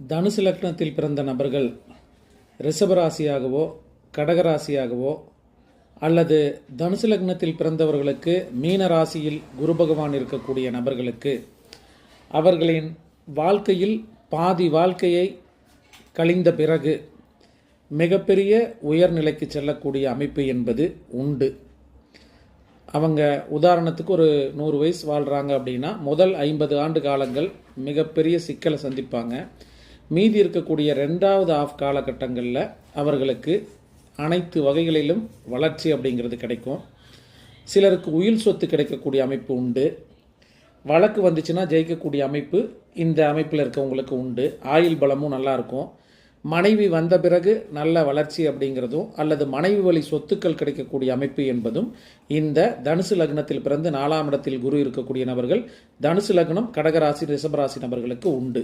தனுசு லக்னத்தில் பிறந்த நபர்கள் ரிஷபராசியாகவோ கடகராசியாகவோ அல்லது தனுசு லக்னத்தில் பிறந்தவர்களுக்கு மீன ராசியில் குரு பகவான் இருக்கக்கூடிய நபர்களுக்கு அவர்களின் வாழ்க்கையில் பாதி வாழ்க்கையை கழிந்த பிறகு மிகப்பெரிய உயர்நிலைக்கு செல்லக்கூடிய அமைப்பு என்பது உண்டு. அவங்க உதாரணத்துக்கு ஒரு நூறு வயசு வாழ்கிறாங்க அப்படின்னா முதல் ஐம்பது ஆண்டு காலங்கள் மிகப்பெரிய சிக்கலை சந்திப்பாங்க. மீதி இருக்கக்கூடிய ரெண்டாவது ஆஃப் காலகட்டங்களில் அவர்களுக்கு அனைத்து வகைகளிலும் வளர்ச்சி அப்படிங்கிறது கிடைக்கும். சிலருக்கு உயில் சொத்து கிடைக்கக்கூடிய அமைப்பு உண்டு. வழக்கு வந்துச்சுன்னா ஜெயிக்கக்கூடிய அமைப்பு இந்த அமைப்பில் இருக்கவங்களுக்கு உண்டு. ஆயுள் பலமும் நல்லா இருக்கும். மனைவி வந்த பிறகு நல்ல வளர்ச்சி அப்படிங்கிறதும் அல்லது மனைவி வழி சொத்துக்கள் கிடைக்கக்கூடிய அமைப்பு என்பதும் இந்த தனுசு லக்னத்தில் பிறந்து நாலாம் இடத்தில் குரு இருக்கக்கூடிய நபர்கள் தனுசு லக்னம் கடகராசி ரிஷபராசி நபர்களுக்கு உண்டு.